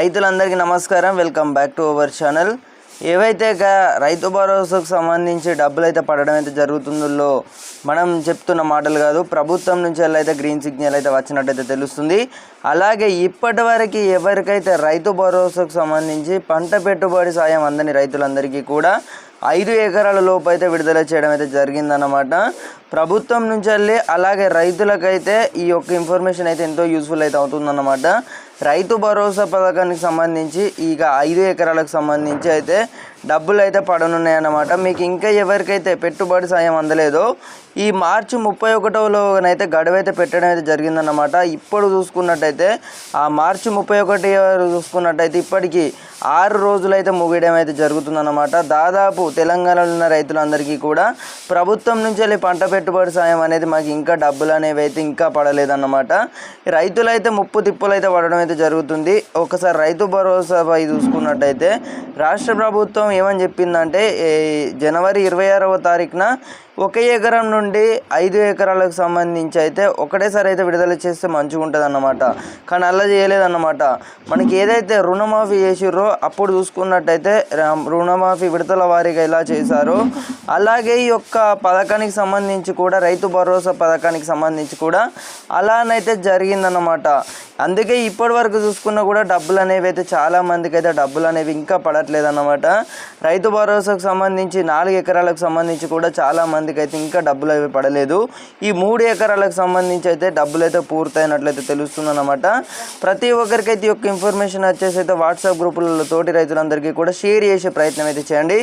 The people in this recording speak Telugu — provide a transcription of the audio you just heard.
రైతులందరికీ నమస్కారం. Welcome back to our channel. ఏవైతే గా- రైతు భరోసాకు సంబంధించి డబ్బులు అయితే పడడం అయితే జరుగుతుందో మనం చెప్తున్న మాటలు కాదు ప్రభుత్వం నుంచి అయితే గ్రీన్ సిగ్నల్ అయితే వచ్చినట్టయితే తెలుస్తుంది. అలాగే ఇప్పటి వరకు ఎవరికైతే రైతు భరోసాకు సంబంధించి పంట పెట్టుబడి సాయం అందని రైతులందరికీ కూడా ఐదు ఎకరాల లోపు అయితే విడుదల చేయడం అయితే జరిగిందన్నమాట. ప్రభుత్వం నుంచి వెళ్ళి అలాగే రైతులకైతే ఈ యొక్క ఇన్ఫర్మేషన్ అయితే ఎంతో యూస్ఫుల్ అయితే అవుతుందన్నమాట. రైతు భరోసా పథకానికి సంబంధించి ఇక ఐదు ఎకరాలకు సంబంధించి అయితే డబ్బులు అయితే పడనున్నాయన్నమాట. మీకు ఇంకా ఎవరికైతే పెట్టుబడి సాయం అందలేదో ఈ మార్చి ముప్పై ఒకటోలోనైతే గడువు అయితే పెట్టడం అయితే జరిగిందన్నమాట. ఇప్పుడు చూసుకున్నట్టయితే ఆ మార్చి ముప్పై ఒకటి చూసుకున్నట్టయితే ఇప్పటికీ ఆరు రోజులైతే ముగియడం అయితే జరుగుతుందన్నమాట. దాదాపు తెలంగాణలో ఉన్న రైతులందరికీ కూడా ప్రభుత్వం నుంచి వెళ్ళి పంట పెట్టుబడి సాయం అనేది మాకు ఇంకా డబ్బులు అనేవి అయితే ఇంకా పడలేదన్నమాట. రైతులైతే ముప్పు తిప్పులు అయితే పడడం అయితే జరుగుతుంది. ఒకసారి రైతు భరోసాపై చూసుకున్నట్టయితే రాష్ట్ర ప్రభుత్వం ఏమని చెప్పిందంటే జనవరి ఇరవై ఆరవ తారీఖున ఒక ఎకరం నుండి ఐదు ఎకరాలకు సంబంధించి అయితే ఒకటేసారి అయితే విడుదల చేస్తే మంచిగా ఉంటుంది అన్నమాట కానీ అలా చేయలేదన్నమాట. మనకి ఏదైతే రుణమాఫీ చేసిర్రో అప్పుడు చూసుకున్నట్టయితే రుణమాఫీ విడతల వారీగా ఎలా చేశారో. అలాగే ఈ యొక్క పథకానికి సంబంధించి కూడా రైతు భరోసా పథకానికి సంబంధించి కూడా అలానైతే జరిగిందన్నమాట. అందుకే ఇప్పటి వరకు చూసుకున్నా కూడా డబ్బులు అనేవి అయితే చాలా మందికి అయితే డబ్బులు అనేవి ఇంకా పడట్లేదు అన్నమాట రైతు భరోసాకు సంబంధించి నాలుగు ఎకరాలకు సంబంధించి కూడా చాలా మందికి అయితే ఇంకా డబ్బులు అవి పడలేదు. ఈ మూడు ఎకరాలకు సంబంధించి అయితే డబ్బులు అయితే పూర్తయినట్లయితే తెలుస్తుందన్నమాట. ప్రతి ఒక్కరికైతే ఈ యొక్క ఇన్ఫర్మేషన్ వచ్చేసి అయితే వాట్సాప్ గ్రూపులలో తోటి రైతులందరికీ కూడా షేర్ చేసే ప్రయత్నం అయితే చేయండి.